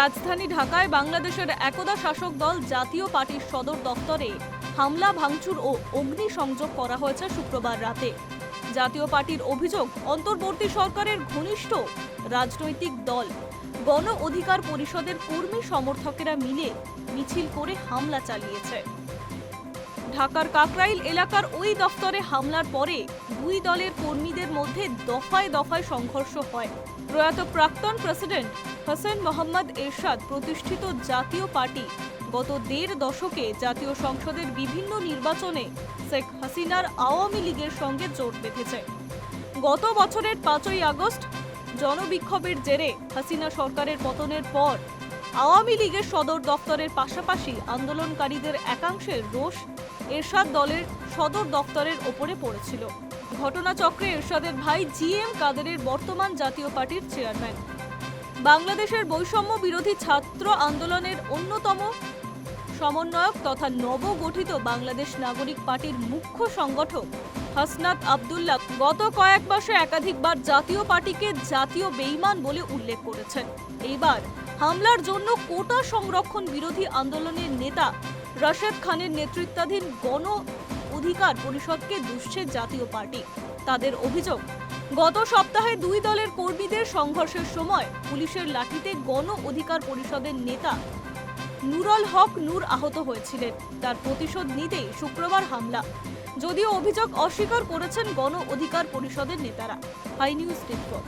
রাজধানী ঢাকায় বাংলাদেশের একদা শাসক দল জাতীয় পার্টির সদর দপ্তরে হামলা, ভাঙচুর ও অগ্নিসংযোগ করা হয়েছে শুক্রবার রাতে। জাতীয় পার্টির অভিযোগ, অন্তর্বর্তী সরকারের ঘনিষ্ঠ রাজনৈতিক দল, গণ অধিকার পরিষদের কর্মী সমর্থকেরা মিলে মিছিল করে হামলা চালিয়েছে। ঢাকার কাকরাইল এলাকার ওই দফতরে হামলার পরে দুই দলের কর্মীদের মধ্যে দফায় দফায় সংঘর্ষ হয়। প্রয়াত প্রাক্তন প্রেসিডেন্ট হাসান মোহাম্মদ এরশাদ প্রতিষ্ঠিত জাতীয় পার্টি গত দেড় দশকে জাতীয় সংসদের বিভিন্ন নির্বাচনে শেখ হাসিনার আওয়ামী লীগের সঙ্গে জোট বেঁধেছে। গত বছরের পাঁচই আগস্ট জনবিক্ষোভের জেরে হাসিনা সরকারের পতনের পর আওয়ামী লীগের সদর দফতরের পাশাপাশি আন্দোলনকারীদের একাংশের রোষ এরশাদ দলের সদর দপ্তরের ওপরে পড়েছিল। ঘটনাচক্রে এরশাদের ভাই জি এম কাদেরের বর্তমান জাতীয় পার্টির চেয়ারম্যান। বাংলাদেশের বৈষম্য বিরোধী ছাত্র আন্দোলনের অন্যতম সমন্বয়ক তথা নবগঠিত বাংলাদেশ নাগরিক পার্টির মুখ্য সংগঠক হাসনাত আবদুল্লাহ গত কয়েক মাসে একাধিকবার জাতীয় পার্টিকে জাতীয় বেইমান বলে উল্লেখ করেছেন। এইবার হামলার জন্য কোটা সংরক্ষণ বিরোধী আন্দোলনের নেতা রাশেদ খানের নেতৃত্বাধীন গণ অধিকার পরিষদকে দুষছে জাতীয় পার্টি। তাদের অভিযোগ, গত সপ্তাহে দুই দলের কর্মীদের সংঘর্ষের সময় পুলিশের লাঠিতে গণ অধিকার পরিষদের নেতা নুরল হক নূর আহত হয়েছিলেন। তার প্রতিশোধ নিতেই শুক্রবার হামলা। যদিও অভিযোগ অস্বীকার করেছেন গণ অধিকার পরিষদের নেতারা। High news report